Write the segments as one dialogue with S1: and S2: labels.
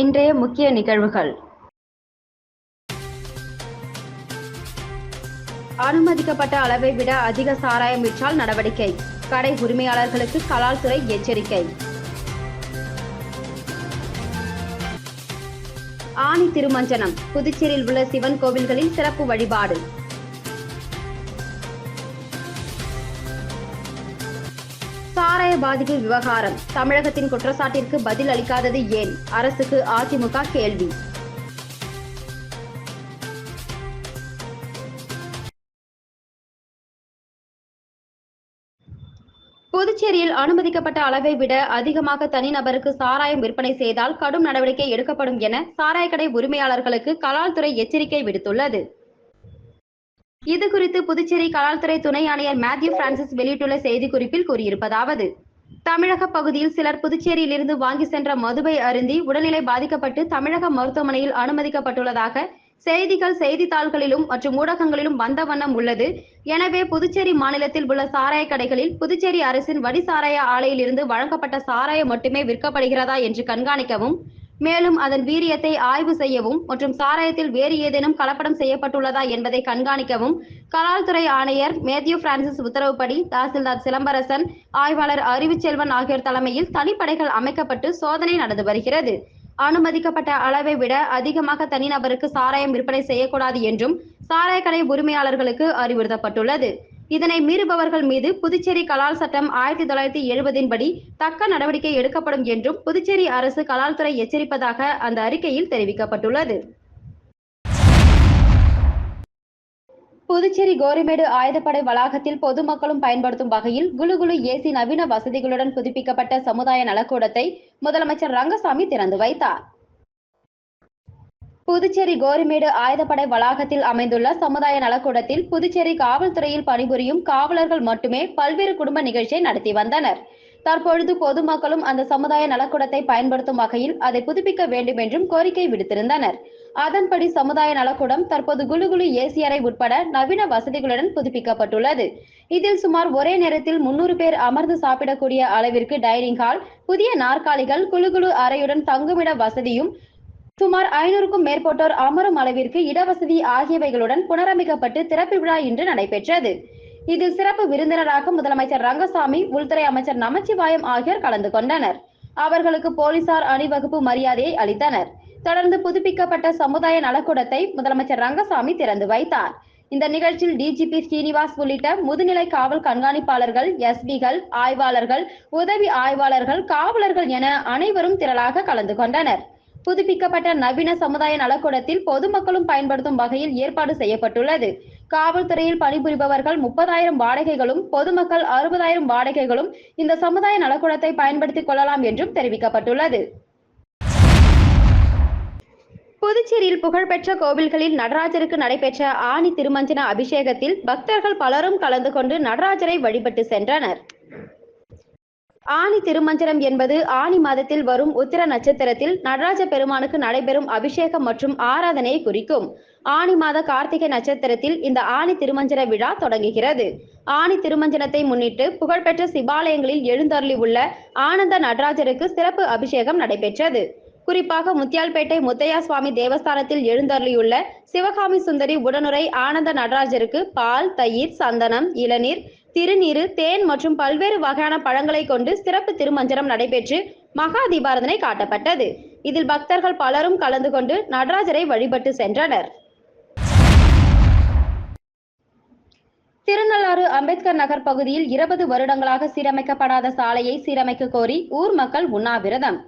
S1: இன்றைய முக்கிய நிகழ்வுகள் அனுமதிக்கப்பட்ட அளவை விட அதிக சாராயம் விற்றால் நடவடிக்கை கடை உரிமையாளர்களுக்கு கலால் துறை எச்சரிக்கை ஆணி திருமஞ்சனம் புதுச்சேரியில் உள்ள சிவன் கோவில்களில் சிறப்பு வழிபாடு சாராய பாதிகை விவகாரம் தமிழகத்தின் குற்றச்சாட்டிற்கு பதில் அளிக்காதது ஏன் அரசுக்கு அதிமுக கேள்வி புதுச்சேரியில் அனுமதிக்கப்பட்ட அளவை விட அதிகமாக தனிநபருக்கு சாராயம் விற்பனை செய்தால் கடும் நடவடிக்கை எடுக்கப்படும் என சாராயக்கடை உரிமையாளர்களுக்கு கலால் துறை எச்சரிக்கை விடுத்துள்ளது இது குறித்து புதுச்சேரி கலால்துறை துணை ஆணையர் மேத்யூ பிரான்சிஸ் வெளியிட்டுள்ள செய்திக்குறிப்பில் கூறியிருப்பதாவது தமிழக பகுதியில் சிலர் புதுச்சேரியிலிருந்து வாங்கி சென்ற மதுவை அருந்தி உடல்நிலை பாதிக்கப்பட்டு தமிழக மருத்துவமனையில் அனுமதிக்கப்பட்டுள்ளதாக செய்திகள் செய்தித்தாள்களிலும் மற்றும் ஊடகங்களிலும் வந்த வண்ணம் உள்ளது எனவே புதுச்சேரி மாநிலத்தில் உள்ள சாராய கடைகளில் புதுச்சேரி அரசின் வடி சாராய ஆலையிலிருந்து வழங்கப்பட்ட சாராயம் மட்டுமே விற்கப்படுகிறதா என்று கண்காணிக்கவும் மேலும் அதன் வீரியத்தை ஆய்வு செய்யவும் மற்றும் சாராயத்தில் வேறு ஏதேனும் கலப்படம் செய்யப்பட்டுள்ளதா என்பதை கண்காணிக்கவும் கலால்துறை ஆணையர் மேத்யூ பிரான்சிஸ் உத்தரவுப்படி தாசில்தார் சிலம்பரசன் ஆய்வாளர் அறிவுச்செல்வன் ஆகியோர் தலைமையில் தனிப்படைகள் அமைக்கப்பட்டு சோதனை நடந்து வருகிறது அனுமதிக்கப்பட்ட அளவை விட அதிகமாக தனிநபருக்கு சாராயம் விற்பனை செய்யக்கூடாது என்றும் சாராயக்கடை உரிமையாளர்களுக்கு அறிவுறுத்தப்பட்டுள்ளது இதனை மீறுபவர்கள் மீது புதுச்சேரி கலால் சட்டம் ஆயிரத்தி தொள்ளாயிரத்தி எழுபதின் படி தக்க நடவடிக்கை எடுக்கப்படும் என்றும் புதுச்சேரி அரசு கலால்துறை எச்சரிப்பதாக அந்த அறிக்கையில் தெரிவிக்கப்பட்டுள்ளது புதுச்சேரி கோரிமேடு ஆயுதப்படை வளாகத்தில் பொதுமக்களும் பயன்படுத்தும் வகையில் குழு குழு ஏசி நவீன வசதிகளுடன் புதுப்பிக்கப்பட்ட சமுதாய நலக்கூடத்தை முதலமைச்சர் ரங்கசாமி திறந்து வைத்தார் புதுச்சேரி கோரிமேடு ஆயுதப்படை வளாகத்தில் அமைந்துள்ள சமுதாய நலக்கூடத்தில் புதுச்சேரி காவல்துறையில் பணிபுரியும் காவலர்கள் மட்டுமே பல்வேறு குடும்ப நிகழ்ச்சியை நடத்தி வந்தனர் தற்பொழுது பொதுமக்களும் அந்த சமுதாய நலக்கூடத்தை பயன்படுத்தும் வகையில் அதை புதுப்பிக்க வேண்டும் என்றும் கோரிக்கை விடுத்திருந்தனர் அதன்படி சமுதாய நலக்கூடம் தற்போது குலுகுலு ஏசி அறை உட்பட நவீன வசதிகளுடன் புதுப்பிக்கப்பட்டுள்ளது இதில் சுமார் ஒரே நேரத்தில் முன்னூறு பேர் அமர்ந்து சாப்பிடக்கூடிய அளவிற்கு டைனிங் ஹால் புதிய நாற்காலிகள் குலுகுலு அறையுடன் தங்குமிட வசதியும் சுமார் ஐநூறுக்கும் மேற்பட்டோர் அமரும் அளவிற்கு இடவசதி ஆகியவைகளுடன் புனரமைக்கப்பட்டு திறப்பு விழா இன்று நடைபெற்றது இதில் சிறப்பு விருந்தினராக முதலமைச்சர் ரங்கசாமி உள்துறை அமைச்சர் நமச்சிவாயம் ஆகியோர் கலந்து கொண்டனர் அவர்களுக்கு போலீசார் அணிவகுப்பு மரியாதையை அளித்தனர் தொடர்ந்து புதுப்பிக்கப்பட்ட சமுதாய நலக்கூடத்தை முதலமைச்சர் ரங்கசாமி திறந்து வைத்தார் இந்த நிகழ்ச்சியில் டிஜிபி ஸ்ரீனிவாஸ் உள்ளிட்ட முதுநிலை காவல் கண்காணிப்பாளர்கள் எஸ்பிகள் ஆய்வாளர்கள் உதவி ஆய்வாளர்கள் காவலர்கள் என அனைவரும் திரளாக கலந்து கொண்டனர் புதுப்பிக்கப்பட்ட நவீன சமுதாய நலக்கூடத்தில் பொதுமக்களும் பயன்படுத்தும் வகையில் ஏற்பாடு செய்யப்பட்டுள்ளது காவல்துறையில் பணிபுரிபவர்கள் முப்பதாயிரம் வாடகைகளும் பொதுமக்கள் அறுபதாயிரம் வாடகைகளும் இந்த சமுதாய நலக்கூடத்தை பயன்படுத்திக் கொள்ளலாம் என்றும் தெரிவிக்கப்பட்டுள்ளது புதுச்சேரியில் புகழ்பெற்ற கோவில்களில் நடராஜருக்கு நடைபெற்ற ஆணி திருமஞ்சன அபிஷேகத்தில் பக்தர்கள் பலரும் கலந்து கொண்டு நடராஜரை வழிபட்டு சென்றனர் ஆணி திருமஞ்சனம் என்பது ஆணி மாதத்தில் வரும் உத்திர நட்சத்திரத்தில் நடராஜ பெருமானுக்கு நடைபெறும் அபிஷேகம் மற்றும் ஆராதனையை குறிக்கும் ஆணி மாத கார்த்திகை நட்சத்திரத்தில் இந்த ஆணி திருமஞ்சன விழா தொடங்குகிறது ஆணி திருமஞ்சனத்தை முன்னிட்டு புகழ்பெற்ற சிவாலயங்களில் எழுந்தருளி உள்ள ஆனந்த நடராஜருக்கு சிறப்பு அபிஷேகம் நடைபெற்றது குறிப்பாக முத்தியால்பேட்டை முத்தையா சுவாமி தேவஸ்தானத்தில் எழுந்தருளியுள்ள சிவகாமி சுந்தரி உடனுரை ஆனந்த நடராஜருக்கு பால் தயிர் சந்தனம் இளநீர் திருநீரு தேன் மற்றும் பல்வேறு வகையான பழங்களை கொண்டு சிறப்பு திருமஞ்சனம் நடைபெற்று மகா தீபாரதனை காட்டப்பட்டது இதில் பக்தர்கள் பலரும் கலந்து கொண்டு நடராஜரை வழிபட்டு சென்றனர் திருநள்ளாறு அம்பேத்கர் நகர் பகுதியில் இருபது வருடங்களாக சீரமைக்கப்படாத சாலையை சீரமைக்க கோரி ஊர் மக்கள் உண்ணாவிரதம்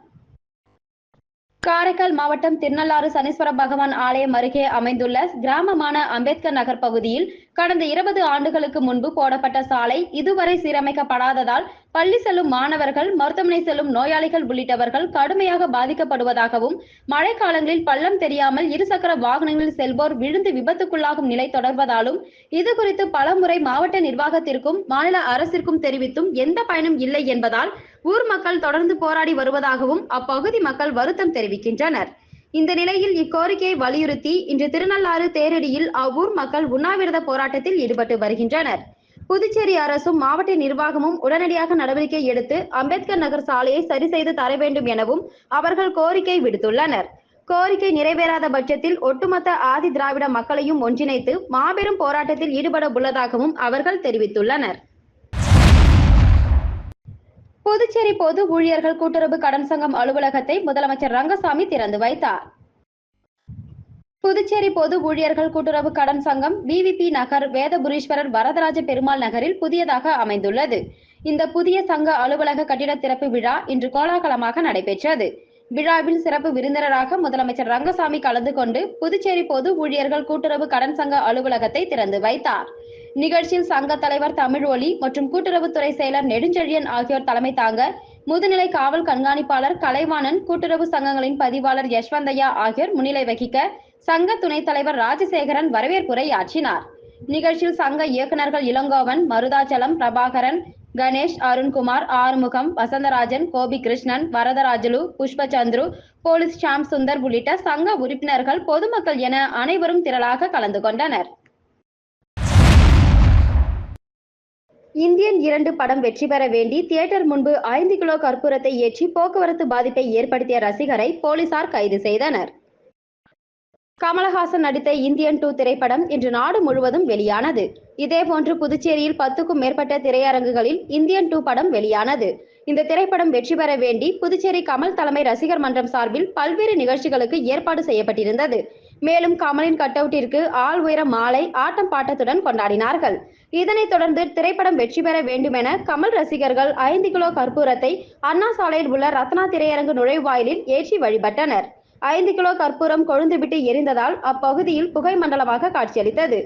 S1: காரைக்கால் மாவட்டம் திருநள்ளாறு சனீஸ்வர பகவான் ஆலயம் அருகே அமைந்துள்ள கிராமமான அம்பேத்கர் நகர் பகுதியில் கடந்த இருபது ஆண்டுகளுக்கு முன்பு போடப்பட்ட சாலை இதுவரை சீரமைக்கப்படாததால் பள்ளி செல்லும் மாணவர்கள் மருத்துவமனை செல்லும் நோயாளிகள் உள்ளிட்டவர்கள் கடுமையாக பாதிக்கப்படுவதாகவும் மழை காலங்களில் பள்ளம் தெரியாமல் இருசக்கர வாகனங்களில் செல்வோர் விழுந்து விபத்துக்குள்ளாகும் நிலை தொடர்வதாலும் இது குறித்து பலமுறை மாவட்ட நிர்வாகத்திற்கும் மாநில அரசிற்கும் தெரிவித்தும் எந்த பயனும் இல்லை என்பதால் ஊர் மக்கள் தொடர்ந்து போராடி வருவதாகவும் அப்பகுதி மக்கள் வருத்தம் தெரிவிக்கின்றனர் இந்த நிலையில் இக்கோரிக்கையை வலியுறுத்தி இன்று திருநள்ளாறு தேரடியில் அவ்வூர் மக்கள் உண்ணாவிரத போராட்டத்தில் ஈடுபட்டு வருகின்றனர் புதுச்சேரி அரசும் மாவட்ட நிர்வாகமும் உடனடியாக நடவடிக்கை எடுத்து அம்பேத்கர் நகர் சாலையை சரி செய்து தர வேண்டும் எனவும் அவர்கள் கோரிக்கை விடுத்துள்ளனர் கோரிக்கை நிறைவேறாத பட்சத்தில் ஒட்டுமொத்த ஆதி திராவிட மக்களையும் ஒன்றிணைத்து மாபெரும் போராட்டத்தில் ஈடுபட உள்ளதாகவும் அவர்கள் தெரிவித்துள்ளனர் புதுச்சேரி பொது ஊழியர்கள் கூட்டுறவு கடன் சங்கம் அலுவலகத்தை முதலமைச்சர் ரங்கசாமி திறந்து வைத்தார் புதுச்சேரி பொது ஊழியர்கள் கூட்டுறவு கடன் சங்கம் விவிபி நகர் வேதபுரீஸ்வரர் வரதராஜ பெருமாள் நகரில் புதியதாக அமைந்துள்ளது இந்த புதிய சங்க அலுவலக கட்டிட திறப்பு விழா இன்று கோலாகலமாக நடைபெற்றது விழாவில் சிறப்பு விருந்தினராக முதலமைச்சர் ரங்கசாமி கலந்து கொண்டு புதுச்சேரி பொது ஊழியர்கள் கூட்டுறவு கடன் சங்க அலுவலகத்தை திறந்து வைத்தார் நிகழ்ச்சியில் சங்க தலைவர் தமிழ் ஒலி மற்றும் கூட்டுறவுத்துறை செயலர் நெடுஞ்செழியன் ஆகியோர் தலைமை தாங்க முதுநிலை காவல் கண்காணிப்பாளர் கலைவாணன் கூட்டுறவு சங்கங்களின் பதிவாளர் யஷ்வந்தையா ஆகியோர் முன்னிலை வகிக்க சங்க துணைத் தலைவர் ராஜசேகரன் வரவேற்புரை ஆற்றினார் நிகழ்ச்சியில் சங்க இயக்குநர்கள் இளங்கோவன் மருதாச்சலம் பிரபாகரன் கணேஷ் அருண்குமார் ஆறுமுகம் வசந்தராஜன் கோபி கிருஷ்ணன் வரதராஜலு புஷ்பச்சந்துரு போலீஸ் ஷாம் சுந்தர் உள்ளிட்ட சங்க உறுப்பினர்கள் பொதுமக்கள் என அனைவரும் திரளாக கலந்து கொண்டனர் இந்தியன் இரண்டு படம் வெற்றி பெற வேண்டி தியேட்டர் முன்பு ஐந்து கிலோ கற்பூரத்தை ஏற்றி போக்குவரத்து பாதிப்பை ஏற்படுத்திய ரசிகரை போலீசார் கைது செய்தனர் கமலஹாசன் நடித்த இந்தியன் டூ திரைப்படம் இன்று நாடு முழுவதும் வெளியானது இதேபோன்று புதுச்சேரியில் பத்துக்கும் மேற்பட்ட திரையரங்குகளில் இந்தியன் டூ படம் வெளியானது இந்த திரைப்படம் வெற்றி பெற வேண்டி புதுச்சேரி கமல் தலைமை ரசிகர் மன்றம் சார்பில் பல்வேறு நிகழ்ச்சிகளுக்கு ஏற்பாடு செய்யப்பட்டிருந்தது மேலும் கமலின் கட்டவுட்டிற்கு ஆள் உயர மாலை ஆட்டம் பாட்டத்துடன் கொண்டாடினார்கள் இதனைத் தொடர்ந்து திரைப்படம் வெற்றி பெற வேண்டுமென கமல் ரசிகர்கள் ஐந்து கிலோ கற்பூரத்தை அண்ணா சாலையில் உள்ள ரத்னா திரையரங்கு நுழைவாயிலில் ஏற்றி வழிபட்டனர் ஐந்து கிலோ கற்பூரம் கொழுந்துவிட்டு எரிந்ததால் அப்பகுதியில் புகை மண்டலமாக காட்சியளித்தது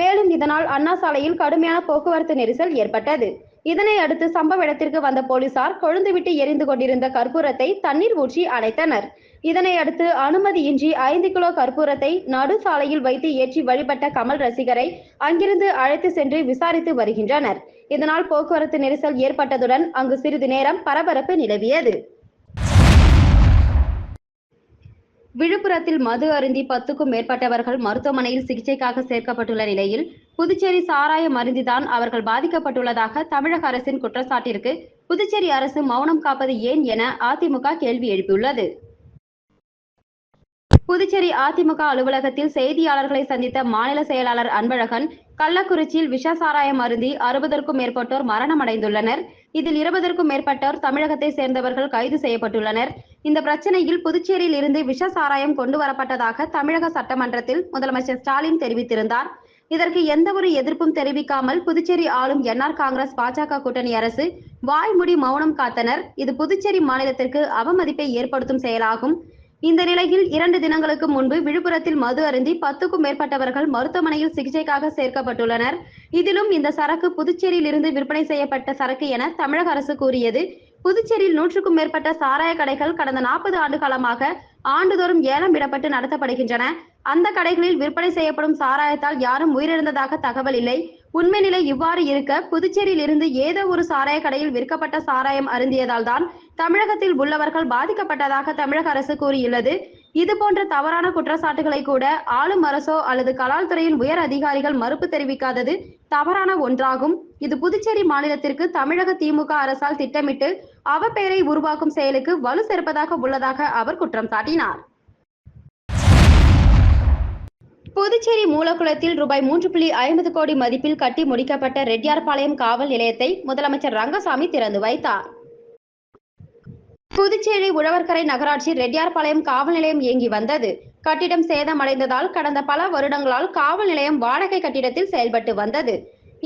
S1: மேலும் இதனால் அண்ணா சாலையில் கடுமையான போக்குவரத்து நெரிசல் ஏற்பட்டது இதனை அடுத்து சம்பவ இடத்திற்கு வந்த போலீசார் கொழுந்துவிட்டு எரிந்து கொண்டிருந்த கற்பூரத்தை தண்ணீர் ஊற்றி அணைத்தனர் இதனை அடுத்து அனுமதியின்றி ஐந்து கிலோ கற்பூரத்தை நடு சாலையில் வைத்து ஏற்றி வழிபட்ட கமல் ரசிகரை அங்கிருந்து அழைத்து சென்று விசாரித்து வருகின்றனர் இதனால் போக்குவரத்து நெரிசல் ஏற்பட்டதுடன் அங்கு சிறிது நேரம் பரபரப்பு நிலவியது விழுப்புரத்தில் மது அருந்தி பத்துக்கும் மேற்பட்டவர்கள் மருத்துவமனையில் சிகிச்சைக்காக சேர்க்கப்பட்டுள்ள நிலையில் புதுச்சேரி சாராய மருந்திதான் அவர்கள் பாதிக்கப்பட்டுள்ளதாக தமிழக அரசின் குற்றச்சாட்டிற்கு புதுச்சேரி அரசு மௌனம் காப்பது ஏன் என அதிமுக கேள்வி எழுப்பியுள்ளது புதுச்சேரி அதிமுக அலுவலகத்தில் செய்தியாளர்களை சந்தித்த மாநில செயலாளர் அன்பழகன் கள்ளக்குறிச்சியில் விஷசாராயம் அருந்தி அறுபதற்கும் மேற்பட்டோர் மரணமடைந்துள்ளனர் இதில் இருபதற்கும் மேற்பட்டோர் தமிழகத்தை சேர்ந்தவர்கள் கைது செய்யப்பட்டுள்ளனர் இந்த பிரச்சனையில் புதுச்சேரியில் இருந்து விஷசாராயம் கொண்டு வரப்பட்டதாக தமிழக சட்டமன்றத்தில் முதலமைச்சர் ஸ்டாலின் தெரிவித்திருந்தார் இதற்கு எந்தவொரு எதிர்ப்பும் தெரிவிக்காமல் புதுச்சேரி ஆளும் என்ஆர் காங்கிரஸ் பாஜக கூட்டணி அரசு வாய்மூடி மௌனம் காத்தனர் இது புதுச்சேரி மாநிலத்திற்கு அவமதிப்பை ஏற்படுத்தும் செயலாகும் இந்த நிலையில் இரண்டு தினங்களுக்கு முன்பு விழுப்புரத்தில் மது அருந்தி பத்துக்கும் மேற்பட்டவர்கள் மருத்துவமனையில் சிகிச்சைக்காக சேர்க்கப்பட்டுள்ளனர் இதிலும் இந்த சரக்கு புதுச்சேரியில் இருந்து விற்பனை செய்யப்பட்ட சரக்கு என தமிழக அரசு கூறியது புதுச்சேரியில் நூற்றுக்கும் மேற்பட்ட சாராய கடைகள் கடந்த நாற்பது ஆண்டு காலமாக ஆண்டுதோறும் ஏலம் விடப்பட்டு நடத்தப்படுகின்றன அந்த கடைகளில் விற்பனை செய்யப்படும் சாராயத்தால் யாரும் உயிரிழந்ததாக தகவல் இல்லை உண்மை நிலை இவ்வாறு இருக்க புதுச்சேரியில் இருந்து ஏதோ ஒரு சாராய கடையில் விற்கப்பட்ட சாராயம் அருந்தியதால் தான் தமிழகத்தில் உள்ளவர்கள் பாதிக்கப்பட்டதாக தமிழக அரசு கூறியுள்ளது இது போன்ற தவறான குற்றச்சாட்டுகளை கூட ஆளும் அரசோ அல்லது கலால் துறையின் உயர் அதிகாரிகள் மறுப்பு தெரிவிக்காதது தவறான ஒன்றாகும் இது புதுச்சேரி மாநிலத்திற்கு தமிழக திமுக அரசால் திட்டமிட்டு அவப்பெயரை உருவாக்கும் செயலுக்கு வலு சேர்ப்பதாக உள்ளதாக அவர் குற்றம் சாட்டினார் புதுச்சேரி மூலக்குளத்தில் ரூபாய் மூன்று புள்ளி ஐம்பது கோடி மதிப்பில் கட்டி முடிக்கப்பட்ட ரெட்டியார்பாளையம் காவல் நிலையத்தை முதலமைச்சர் ரங்கசாமி திறந்து வைத்தார் புதுச்சேரி உழவர்கரை நகராட்சி ரெட்டியார்பாளையம் காவல் நிலையம் இயங்கி வந்தது கட்டிடம் சேதமடைந்ததால் கடந்த பல வருடங்களால் காவல் நிலையம் வாடகை கட்டிடத்தில் செயல்பட்டு வந்தது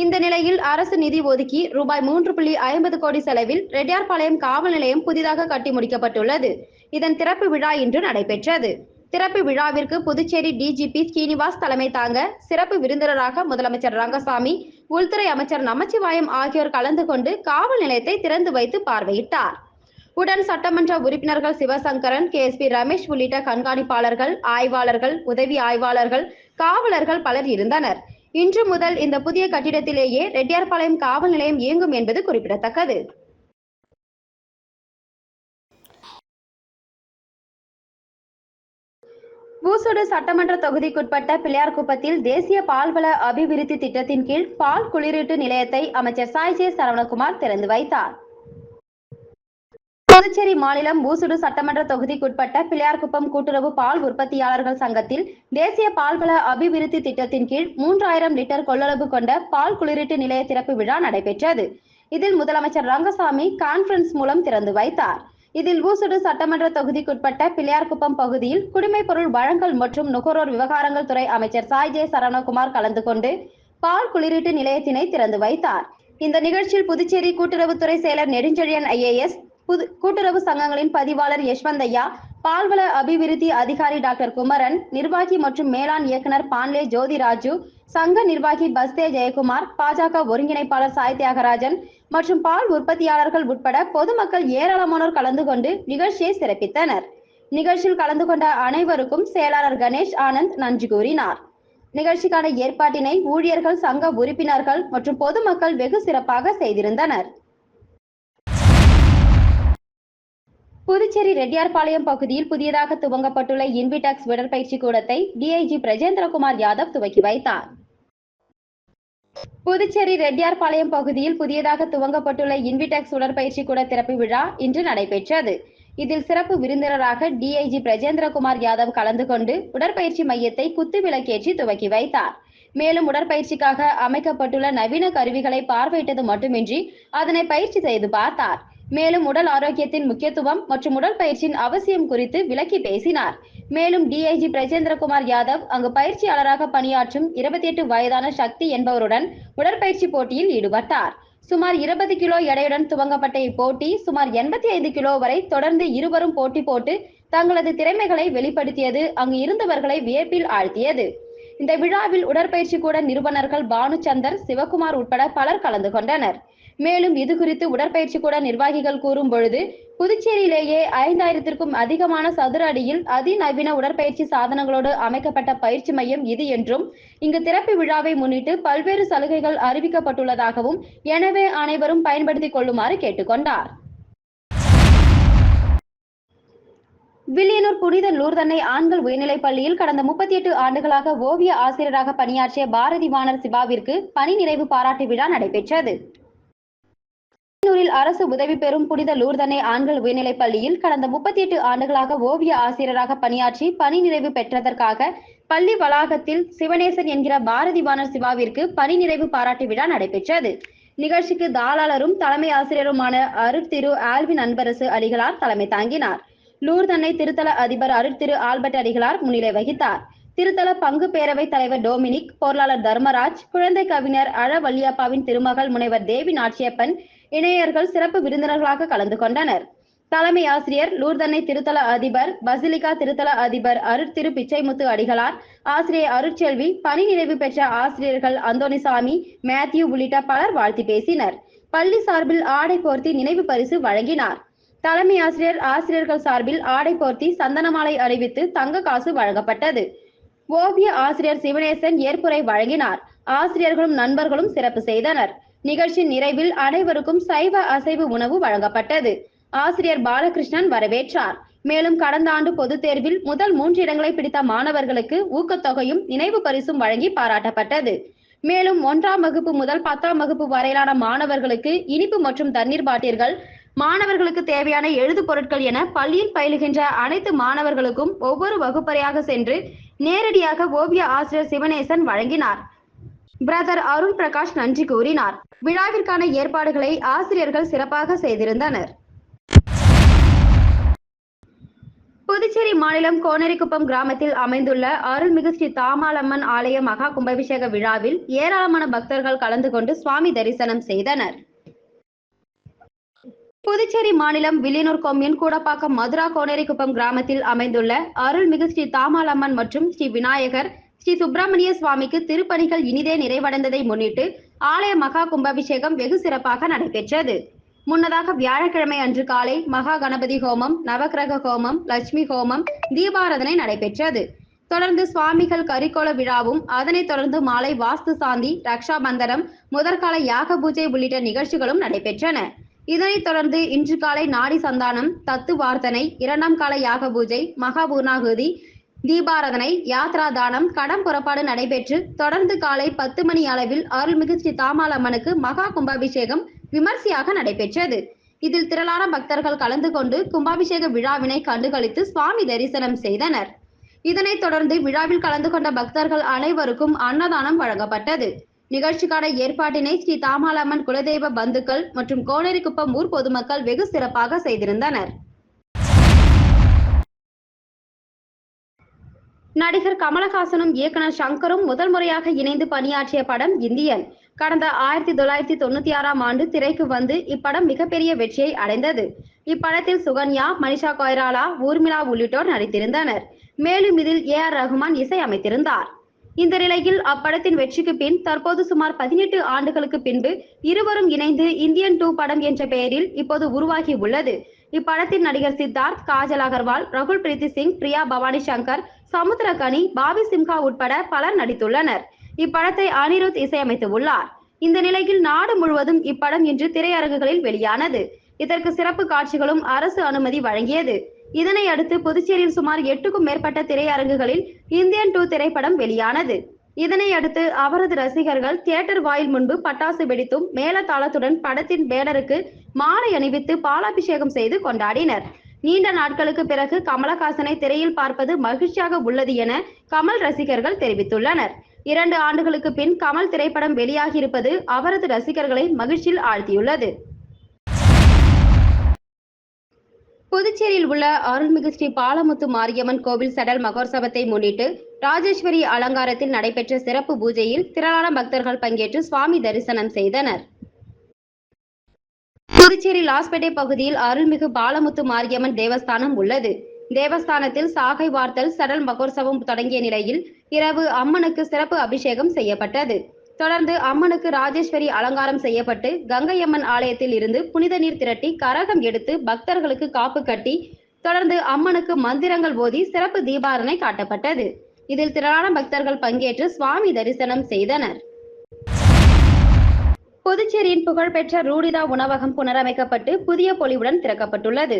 S1: இந்த நிலையில் அரசு நிதி ஒதுக்கி ரூபாய் மூன்று புள்ளி ஐம்பது கோடி செலவில் ரெட்டியார்பாளையம் காவல் நிலையம் புதிதாக கட்டி முடிக்கப்பட்டுள்ளது இதன் திறப்பு விழா இன்று நடைபெற்றது திறப்பு விழாவிற்கு புதுச்சேரி டிஜிபி ஸ்ரீனிவாஸ் தலைமை தாங்க சிறப்பு விருந்தினராக முதலமைச்சர் ரங்கசாமி உள்துறை அமைச்சர் நமச்சிவாயம் ஆகியோர் கலந்து கொண்டு காவல் நிலையத்தை திறந்து வைத்து பார்வையிட்டார் உடன் சட்டமன்ற உறுப்பினர்கள் Sivasankaran K S P Ramesh உள்ளிட்ட கண்காணிப்பாளர்கள் ஆய்வாளர்கள் உதவி ஆய்வாளர்கள் காவலர்கள் பலர் இருந்தனர் இன்று முதல் இந்த புதிய கட்டிடத்திலேயே ரெட்டியார்பாளையம் காவல் நிலையம் இயங்கும் என்பது குறிப்பிடத்தக்கது பூசோடு சட்டமன்ற தொகுதிக்குட்பட்ட பிள்ளையார்குப்பத்தில் தேசிய பால்வள அபிவிருத்தி திட்டத்தின் கீழ் பால் குளிரீட்டு நிலையத்தை அமைச்சர் சாய் ஜே சரவணகுமார் திறந்து வைத்தார் புதுச்சேரி மாநிலம் பூசுடு சட்டமன்ற தொகுதிக்குட்பட்ட பிள்ளையார்குப்பம் கூட்டுறவு பால் உற்பத்தியாளர்கள் சங்கத்தில் தேசிய பால்வள அபிவிருத்தி திட்டத்தின் கீழ் மூன்றாயிரம் லிட்டர் கொள்ளளவு கொண்ட பால் குளிரீட்டு நிலைய திறப்பு விழா நடைபெற்றது இதில் முதலமைச்சர் ரங்கசாமி கான்பரன்ஸ் மூலம் திறந்து வைத்தார் இதில் ஊசுடு சட்டமன்ற தொகுதிக்குட்பட்ட பிள்ளையார்குப்பம் பகுதியில் குடிமை பொருள் வழங்கல் மற்றும் நுகர்வோர் விவகாரங்கள் துறை அமைச்சர் சாய் ஜே சரவணகுமார் கலந்து கொண்டு பால் குளிரீட்டு நிலையத்தினை திறந்து வைத்தார் இந்த நிகழ்ச்சியில் புதுச்சேரி கூட்டுறவுத்துறை செயலர் நெடுஞ்செழியன் ஐஏஎஸ் புது கூட்டுறவு சங்கங்களின் பதிவாளர் யஷ்வந்தையா பால்வள அபிவிருத்தி அதிகாரி டாக்டர் குமரன் நிர்வாகி மற்றும் மேலாண் இயக்குனர் பான்லே ஜோதி ராஜு சங்க நிர்வாகி பஸ்தே ஜெயக்குமார் பாஜக ஒருங்கிணைப்பாளர் சாய் தியாகராஜன் மற்றும் பால் உற்பத்தியாளர்கள் உட்பட பொதுமக்கள் ஏராளமானோர் கலந்து கொண்டு நிகழ்ச்சியை சிறப்பித்தனர் நிகழ்ச்சியில் கலந்து கொண்ட அனைவருக்கும் செயலாளர் கணேஷ் ஆனந்த் நன்றி கூறினார் நிகழ்ச்சிக்கான ஏற்பாட்டினை ஊழியர்கள் சங்க உறுப்பினர்கள் மற்றும் பொதுமக்கள் வெகு சிறப்பாக செய்திருந்தனர் புதுச்சேரி ரெட்டியார்பாளையம் பகுதியில் புதியதாக துவங்கப்பட்டுள்ள இன்விடாக்ஸ் உடற்பயிற்சி கூடத்தை டிஐஜி பிரஜேந்திரகுமார் யாதவ் துவக்கி வைத்தார் புதுச்சேரி ரெட்டியார்பாளையம் பகுதியில் புதியதாக துவங்கப்பட்டுள்ள இன்விடெக்ஸ் உடற்பயிற்சி கூட திறப்பு விழா இன்று நடைபெற்றது இதில் சிறப்பு விருந்தினராக டிஐஜி பிரஜேந்திரகுமார் யாதவ் கலந்து கொண்டு உடற்பயிற்சி மையத்தை குத்து விளக்கேற்றி துவக்கி வைத்தார் மேலும் உடற்பயிற்சிக்காக அமைக்கப்பட்டுள்ள நவீன கருவிகளை பார்வையிட்டது மட்டுமின்றி அதனை பயிற்சி செய்து பார்த்தார் மேலும் உடல் ஆரோக்கியத்தின் முக்கியத்துவம் மற்றும் உடல் பயிற்சியின் அவசியம் குறித்து விளக்கி பேசினார் மேலும் டிஐஜி பிரஜேந்திரகுமார் யாதவ் அங்கு பயிற்சியாளராக பணியாற்றும் இருபத்தி எட்டு வயதான சக்தி என்பவருடன் உடற்பயிற்சி போட்டியில் ஈடுபட்டார் சுமார் இருபது கிலோ எடையுடன் துவங்கப்பட்ட இப்போட்டி சுமார் எண்பத்தி ஐந்து கிலோ வரை தொடர்ந்து இருவரும் போட்டி போட்டு தங்களது திறமைகளை வெளிப்படுத்தியது அங்கு இருந்தவர்களை வியப்பில் ஆழ்த்தியது இந்த விழாவில் உடற்பயிற்சி கூட நிறுவனர்கள் பானுச்சந்தர் சிவகுமார் உட்பட பலர் கலந்து கொண்டனர் மேலும் இது குறித்து உடற்பயிற்சி கூட நிர்வாகிகள் கூறும் பொழுது புதுச்சேரியிலேயே ஐந்தாயிரத்திற்கும் அதிகமான சதுர அடியில் அதிநவீன உடற்பயிற்சி சாதனங்களோடு அமைக்கப்பட்ட பயிற்சி மையம் இது என்றும் இங்கு திறப்பு விழாவை முன்னிட்டு பல்வேறு சலுகைகள் அறிவிக்கப்பட்டுள்ளதாகவும் எனவே அனைவரும் பயன்படுத்திக் கொள்ளுமாறு கேட்டுக்கொண்டார் வில்லியனூர் புனித நூர்தன்னை ஆண்கள் உயர்நிலைப் பள்ளியில் கடந்த முப்பத்தி எட்டு ஆண்டுகளாக ஓவிய ஆசிரியராக பணியாற்றிய பாரதி வானர் சிவாவிற்கு பணி நிறைவு பாராட்டு விழா நடைபெற்றது அரசு உதவி பெறும் புனித லூர்தனை ஆண்கள் உயர்நிலைப் பள்ளியில் கடந்த முப்பத்தி எட்டு ஆண்டுகளாக ஓவிய ஆசிரியராக பணியாற்றி பணி நிறைவு பெற்றதற்காக பள்ளி வளாகத்தில் சிவனேசன் என்கிற பாரதி வானர் சிவாவிற்கு பணி நிறைவு பாராட்டு விழா நடைபெற்றது நிகழ்ச்சிக்கு தாளாளரும் தலைமை ஆசிரியருமான அருத்திரு ஆல்வின் அன்பரசு அடிகளார் தலைமை தாங்கினார் லூர் தன்னை திருத்தல அதிபர் அருள் திரு ஆல்பர்ட் அடிகளார் முன்னிலை வகித்தார் திருத்தல பங்கு பேரவை தலைவர் டொமினிக் பொருளாளர் தர்மராஜ் குழந்தை கவிஞர் அழவல்லியப்பாவின் திருமகள் முனைவர் தேவி நாட்சியப்பன் இணையர்கள் சிறப்பு விருந்தினர்களாக கலந்து கொண்டனர் தலைமை ஆசிரியர் லூர்தன்னை திருத்தல அதிபர் பசிலிகா திருத்தல அதிபர் அருட்திரு பிச்சைமுத்து அடிகளார் ஆசிரியர் அருட்செல்வி பணி நிறைவு பெற்ற ஆசிரியர்கள் அந்தோனிசாமி மேத்யூ உள்ளிட்ட பலர் வாழ்த்து பேசினர் பள்ளி சார்பில் ஆடை போர்த்தி நினைவு பரிசு வழங்கினார் தலைமை ஆசிரியர் ஆசிரியர்கள் சார்பில் ஆடை போர்த்தி சந்தனமாலை அறிவித்து தங்க காசு வழங்கப்பட்டது ஓவிய ஆசிரியர் சிவனேசன் ஏற்புரை வழங்கினார் ஆசிரியர்களும் நண்பர்களும் சிறப்பு செய்தனர் நிகழ்ச்சி நிறைவில் அனைவருக்கும் சைவ அசைவு உணவு வழங்கப்பட்டது ஆசிரியர் பாலகிருஷ்ணன் வரவேற்றார் மேலும் கடந்த ஆண்டு பொதுத் தேர்வில் முதல் மூன்று இடங்களை பிடித்த மாணவர்களுக்கு ஊக்கத்தொகையும் நினைவு பரிசும் வழங்கி பாராட்டப்பட்டது மேலும் ஒன்றாம் வகுப்பு முதல் பத்தாம் வகுப்பு வரையிலான மாணவர்களுக்கு இனிப்பு மற்றும் தண்ணீர் பாட்டில்கள் மாணவர்களுக்கு தேவையான எழுது பொருட்கள் என பள்ளியில் பயிலுகின்ற அனைத்து மாணவர்களுக்கும் ஒவ்வொரு வகுப்பறையாக சென்று நேரடியாக ஓவிய ஆசிரியர் சிவனேசன் வழங்கினார் பிரதர் அருண் பிரகாஷ் நன்றி கூறினார் விழாவிற்கான ஏற்பாடுகளை ஆசிரியர்கள் சிறப்பாக செய்திருந்தனர் புதுச்சேரி மாநிலம் கோனரிக்குப்பம் கிராமத்தில் அமைந்துள்ள அருள்மிகு ஸ்ரீ தாமாலம்மன் ஆலய மகா கும்பாபிஷேக விழாவில் ஏராளமான பக்தர்கள் கலந்து கொண்டு சுவாமி தரிசனம் செய்தனர் புதுச்சேரி மாநிலம் வில்லியனூர் கொம்யூன் கூடப்பாக்கம் மதுரா கோனேரிக்குப்பம் கிராமத்தில் அமைந்துள்ள அருள்மிகு ஸ்ரீ தாமாலம்மன் மற்றும் ஸ்ரீ விநாயகர் ஸ்ரீ சுப்பிரமணிய சுவாமிக்கு திருப்பணிகள் இனிதே நிறைவடைந்ததை முன்னிட்டு ஆலய மகா கும்பாபிஷேகம் வெகு சிறப்பாக நடைபெற்றது முன்னதாக வியாழக்கிழமை அன்று காலை மகா கணபதி ஹோமம் நவக்கிரக ஹோமம் லட்சுமி ஹோமம் தீபாராதனை நடைபெற்றது தொடர்ந்து சுவாமிகள் கரிக்கோள விழாவும் அதனைத் தொடர்ந்து மாலை வாஸ்து சாந்தி ரக்ஷா பந்தனம் முதற்கால யாக பூஜை உள்ளிட்ட நிகழ்ச்சிகளும் நடைபெற்றன இதனைத் தொடர்ந்து இன்று காலை நாடி சந்தானம் தத்து வார்த்தனை இரண்டாம் கால யாக பூஜை மகாபூர்ணாகுதி தீபாரதனை யாத்ரா தானம் கடம் புறப்பாடு நடைபெற்று தொடர்ந்து காலை பத்து மணி அளவில் அருள்மிகு ஸ்ரீ தாமாலம்மனுக்கு மகா கும்பாபிஷேகம் விமர்சையாக நடைபெற்றது இதில் திரளான பக்தர்கள் கலந்து கொண்டு கும்பாபிஷேக விழாவினை கண்டுகளித்து சுவாமி தரிசனம் செய்தனர் இதனைத் தொடர்ந்து விழாவில் கலந்து கொண்ட பக்தர்கள் அனைவருக்கும் அன்னதானம் வழங்கப்பட்டது நிகழ்ச்சிக்கான ஏற்பாட்டினை ஸ்ரீ தாமாலம்மன் குலதெய்வ பந்துக்கள் மற்றும் கோனரிக்குப்பம் ஊர் பொதுமக்கள் வெகு சிறப்பாக செய்திருந்தனர் நடிகர் கமலஹாசனும் இயக்குனர் சங்கரும் முதல் முறையாக இணைந்து பணியாற்றிய படம் இந்தியன் கடந்த ஆயிரத்தி தொள்ளாயிரத்தி தொண்ணூத்தி ஆறாம் ஆண்டு திரைக்கு வந்து இப்படம் மிகப்பெரிய வெற்றியை அடைந்தது இப்படத்தில் சுகன்யா மனிஷா கொய்ராலா ஊர்மிளா உள்ளிட்டோர் நடித்திருந்தனர் மேலும் இதில் ஏ ஆர் ரஹ்மான் இசை அமைத்திருந்தார் இந்த நிலையில் அப்படத்தின் வெற்றிக்கு பின் தற்போது சுமார் பதினெட்டு ஆண்டுகளுக்கு பின்பு இருவரும் இணைந்து இந்தியன் டூ படம் என்ற பெயரில் இப்போது உருவாகி உள்ளது இப்படத்தின் நடிகர் சித்தார்த் காஜல் அகர்வால் ரகுல் பிரீத்தி சிங் பிரியா பவானி சங்கர் சமுத்திரகனி பாபி சிம்ஹா உட்பட பலர் நடித்துள்ளனர் இப்படத்தை அனிருத் இசையமைத்துள்ளார் இந்த நிலையில் நாடு முழுவதும் இப்படம் இன்று திரையரங்குகளில் வெளியானது இதற்கு சிறப்பு காட்சிகளும் அரசு அனுமதி வழங்கியது இதனை அடுத்து புதுச்சேரியில் சுமார் எட்டுக்கும் மேற்பட்ட திரையரங்குகளில் இந்தியன் டூ திரைப்படம் வெளியானது இதனை அடுத்து அவரது ரசிகர்கள் தியேட்டர் வாயில் முன்பு பட்டாசு வெடித்தும் மேலதாளத்துடன் படத்தின் பேனருக்கு மாலை அணிவித்து பாலாபிஷேகம் செய்து கொண்டாடினர் நீண்ட நாட்களுக்கு பிறகு கமலஹாசனை திரையில் பார்ப்பது மகிழ்ச்சியாக உள்ளது என கமல் ரசிகர்கள் தெரிவித்துள்ளனர் இரண்டு ஆண்டுகளுக்கு பின் கமல் திரைப்படம் வெளியாகியிருப்பது அவரது ரசிகர்களை மகிழ்ச்சியில் ஆழ்த்தியுள்ளது புதுச்சேரியில் உள்ள அருள்மிகு ஸ்ரீ பாலமுத்து மாரியம்மன் கோவில் சடல் மகோற்சவத்தை முன்னிட்டு ராஜேஸ்வரி அலங்காரத்தில் நடைபெற்ற சிறப்பு பூஜையில் திரளான பக்தர்கள் பங்கேற்று சுவாமி தரிசனம் செய்தனர் புதுச்சேரி லாஸ்பேட்டை பகுதியில் அருள்மிகு பாலமுத்து மாரியம்மன் தேவஸ்தானம் உள்ளது தேவஸ்தானத்தில் சாகை வார்த்தல் சடல் மகோற்சவம் தொடங்கிய நிலையில் இரவு அம்மனுக்கு சிறப்பு அபிஷேகம் செய்யப்பட்டது தொடர்ந்து அம்மனுக்கு ராஜேஸ்வரி அலங்காரம் செய்யப்பட்டு கங்கையம்மன் ஆலயத்தில் இருந்து புனித நீர் திரட்டி கரகம் எடுத்து பக்தர்களுக்கு காப்பு கட்டி தொடர்ந்து அம்மனுக்கு மந்திரங்கள் ஓதி சிறப்பு தீபாரணை காட்டப்பட்டது இதில் திரளான பக்தர்கள் பங்கேற்று சுவாமி தரிசனம் செய்தனர் புதுச்சேரியின் புகழ்பெற்ற ரூடிதா உணவகம் புனரமைக்கப்பட்டு புதிய பொலிவுடன் திறக்கப்பட்டுள்ளது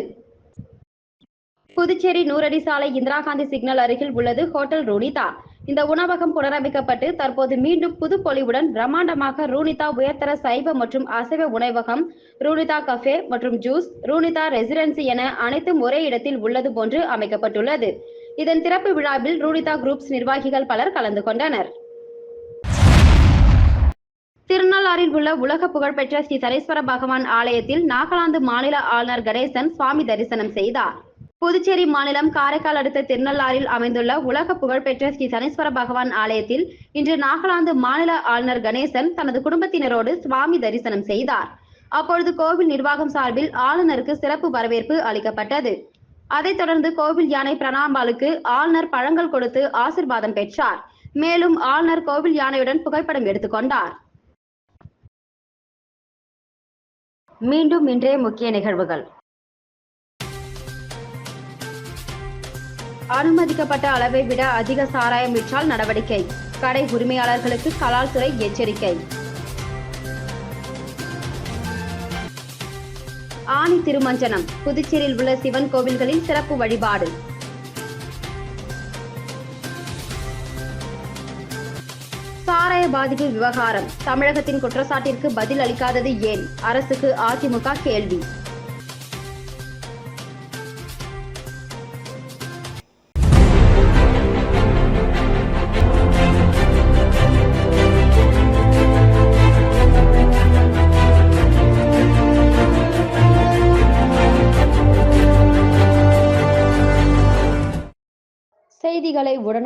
S1: புதுச்சேரி நூறடி சாலை இந்திரா காந்தி சிக்னல் அருகில் உள்ளது ஹோட்டல் ரூடிதா இந்த உணவகம் புனரமைக்கப்பட்டு தற்போது மீண்டும் புதுப்பொலிவுடன் பிரம்மாண்டமாக ரூனிதா உயர்தர சைவ மற்றும் அசைவ உணவகம் ரூனிதா கஃபே மற்றும் ஜூஸ் ரூனிதா ரெசிடென்சி என அனைத்தும் ஒரே இடத்தில் உள்ளது போன்று அமைக்கப்பட்டுள்ளது இதன் திறப்பு விழாவில் ரூனிதா குரூப்ஸ் நிர்வாகிகள் பலர் கலந்து கொண்டனர் திருநள்ளாறில் உள்ள உலக புகழ்பெற்ற ஸ்ரீ சனீஸ்வர பகவான் ஆலயத்தில் நாகாலாந்து மாநில ஆளுநர் கணேசன் சுவாமி தரிசனம் செய்தார் புதுச்சேரி மாநிலம் காரைக்கால் அடுத்த திருநள்ளாறில் அமைந்துள்ள உலக புகழ்பெற்ற ஸ்ரீ சனீஸ்வர பகவான் ஆலயத்தில் இன்று நாகாலாந்து மாநில ஆளுநர் கணேசன் தனது குடும்பத்தினரோடு சுவாமி தரிசனம் செய்தார் அப்பொழுது கோவில் நிர்வாகம் சார்பில் ஆளுநருக்கு சிறப்பு வரவேற்பு அளிக்கப்பட்டது அதைத் தொடர்ந்து கோவில் யானை பிரணாம்பாலுக்கு ஆளுநர் பழங்கள் கொடுத்து ஆசிர்வாதம் பெற்றார் மேலும் ஆளுநர் கோவில் யானையுடன் புகைப்படம் எடுத்துக்கொண்டார் மீண்டும் இன்றைய முக்கிய நிகழ்வுகள் அனுமதிக்கப்பட்ட அளவை விட அதிக சாராயம் விற்றால் நடவடிக்கை கடை உரிமையாளர்களுக்கு கலால் துறை எச்சரிக்கை ஆணி திருமஞ்சனம் புதுச்சேரியில் உள்ள சிவன் கோவில்களில் சிறப்பு வழிபாடு சாராய பாதிப்பு விவகாரம் தமிழகத்தின் குற்றச்சாட்டிற்கு பதில் அளிக்காதது ஏன் அரசுக்கு அதிமுக கேள்வி